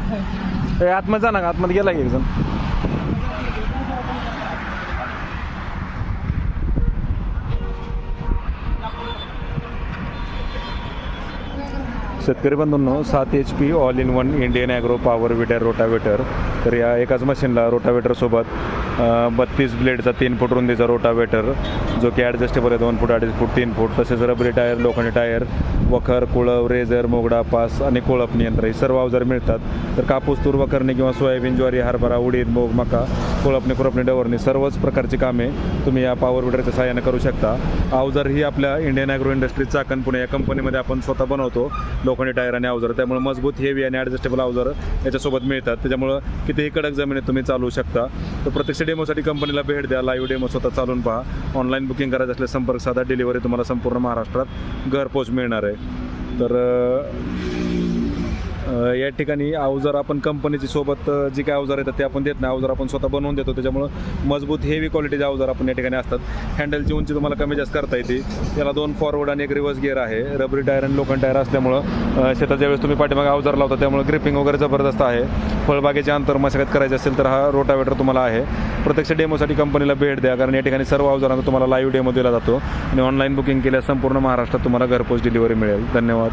हे आतमध्ये जा ना आतमध्ये गेला की एक जण शेतकरी बंधूंनो सात H P all in one Indian agro power weeder rotavator तर या एकाच मशीनला रोटावेटरसोबत बत्तीस ब्लेडचा तीन फूट रुंदीचा रोटावेटर जो की ॲडजस्टेबल आहे दोन फूट अडीच फूट तीन फूट तसेच रबरी टायर लोखंडी टायर वखर कुळव रेझर मोगडा पास आणि कोळप यंत्र हे सर्व अवजार मिळतात. तर कापूस तूर वखरणी किंवा सोयाबीन ज्वारी हरभरा उडीद मूग मका कोळपणी खुरपणी डवरणी सर्वच प्रकारची कामे तुम्ही या पॉवर विडरच्या सहाय्याने करू शकता. अवजार ही आपल्या Indian agro industry Chakan Pune या कंपनीमध्ये आपण स्वतः बनवतो. लोखंडी टायर आणि अवजार त्यामुळे मजबूत हेवी आणि ॲडजस्टेबल अवजार याच्यासोबत मिळतात. त्याच्यामुळं कितीही कडक जमिनीत तुम्ही चालवू शकता. तर प्रत्यक्ष डेमोसाठी कंपनीला भेट द्या. लाईव्ह डेमो स्वतः चालून पहा. ऑनलाईन बुकिंग करायचं असल्यास संपर्क साधा डिलिव्हरी तुम्हाला संपूर्ण महाराष्ट्रात घरपोच मिळणार आहे. तर या ठिकाणी अवजार आपण कंपनीची सोबत जी काय अवजार येतात ते आपण देत नाही. अवजार आपण स्वतः बनवून देतो. त्याच्यामुळं मजबूत हेवी क्वालिटीचे अवजार आपण या ठिकाणी असतात. हँडलची उंची तुम्हाला कमी जास्त करता येते. याला दोन फॉरवर्ड आणि एक रिव्हर्स गिअर आहे. रबरी टायर आणि लोखंड टायर असल्यामुळं शेताच्या वेळेस तुम्ही पाठीमागे अवजार लावता त्यामुळे ग्रिपिंग वगैरे जबरदस्त आहे. फळबागेचे अंतर मशागत करायचे असेल तर हा रोटावेटर तुम्हाला आहे. प्रत्यक्ष डेमोसाठी कंपनीला भेट द्या. कारण या ठिकाणी सर्व अवजारांचा तुम्हाला लाईव्ह डेमो दिला जातो. आणि ऑनलाईन बुकिंग केल्यास संपूर्ण महाराष्ट्रात तुम्हाला घरपोच डिलिव्हरी मिळेल. धन्यवाद.